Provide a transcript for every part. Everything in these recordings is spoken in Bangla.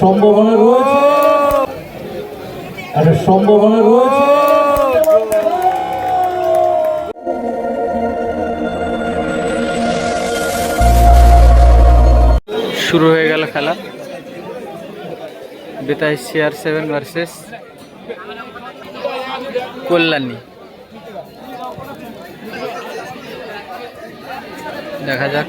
সম্ভাবনা রয়েছে। একটা সম্ভাবনা রয়েছে। শুরু হয়ে গেল খেলা। বেতাই সিআর সেভেন ভার্সেস কল্যাণী। দেখা যাক।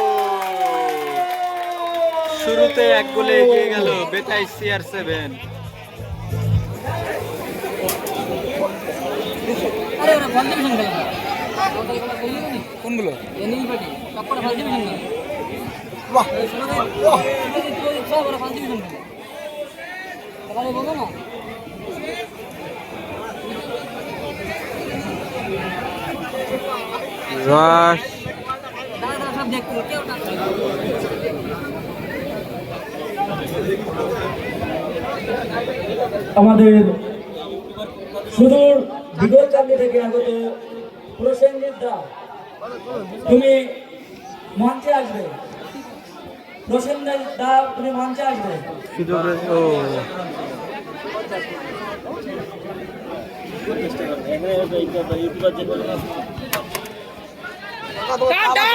শুরুতে এক গোলে এগিয়ে গেল বেতাই সিআর সেভেন। কোনগুলো? রস। সব দেখতে আমাদের সুদূর বিগতকান্দি থেকে আগত প্রসেনজিৎ দা তুমি মঞ্চে আসবে। প্রসেনজিৎ দা তুমি মঞ্চে আসবে।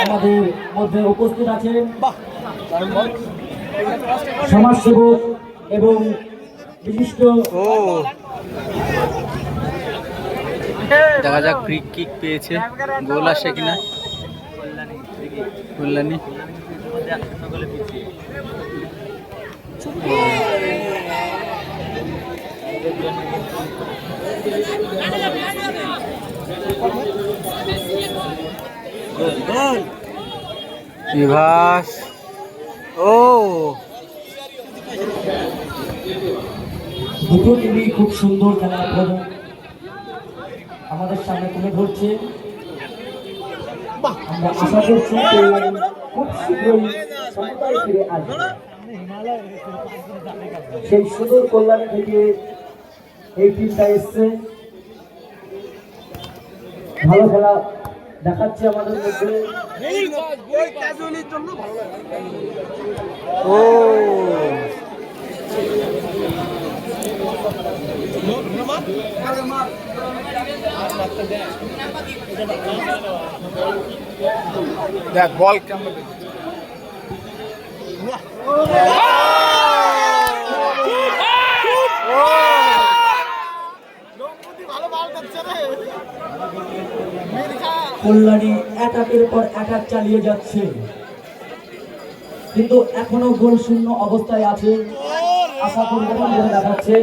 আমাদের মধ্যে উপস্থিত আছেন সমাজসেবক এবং বিশিষ্ট দেখা যাক ফ্রি কিক পেয়েছে। গোল আসে কিনা? কল্যাণী। বিভাস। ও। দুটো টিমই খুব সুন্দর খেলা আমাদের সামনে তুলে ধরছে। আমরা আশা করছি খুব শীঘ্রই সেই সুদূর কল্যাণী থেকে এই টিমটা এসছে। ভালো খেলা দেখাচ্ছে আমাদের মধ্যে। ও। দেখ বল কেমন? ভালো বল করছে রে মির্জা কল্যাণী অ্যাটাকের পর অ্যাটাক চালিয়ে যাচ্ছে। কিন্তু এখনও গোল শূন্য অবস্থায় আছে। আশা পরিবর্তন করে দেখাচ্ছে।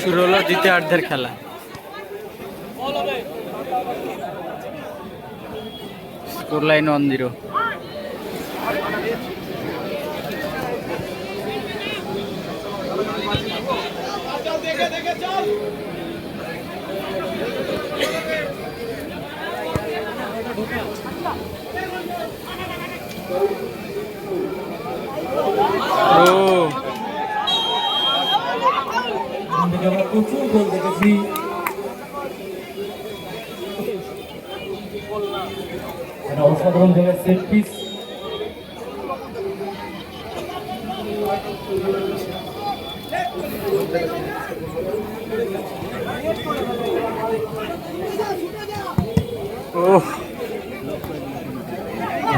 শুরু হলো দ্বিতীয়ার্ধের খেলা। স্কোর লাইন ওয়ান জিরো প্রচুর গোল দেখেছি অসাধারণ জায়গায় সেট পিস ওহ।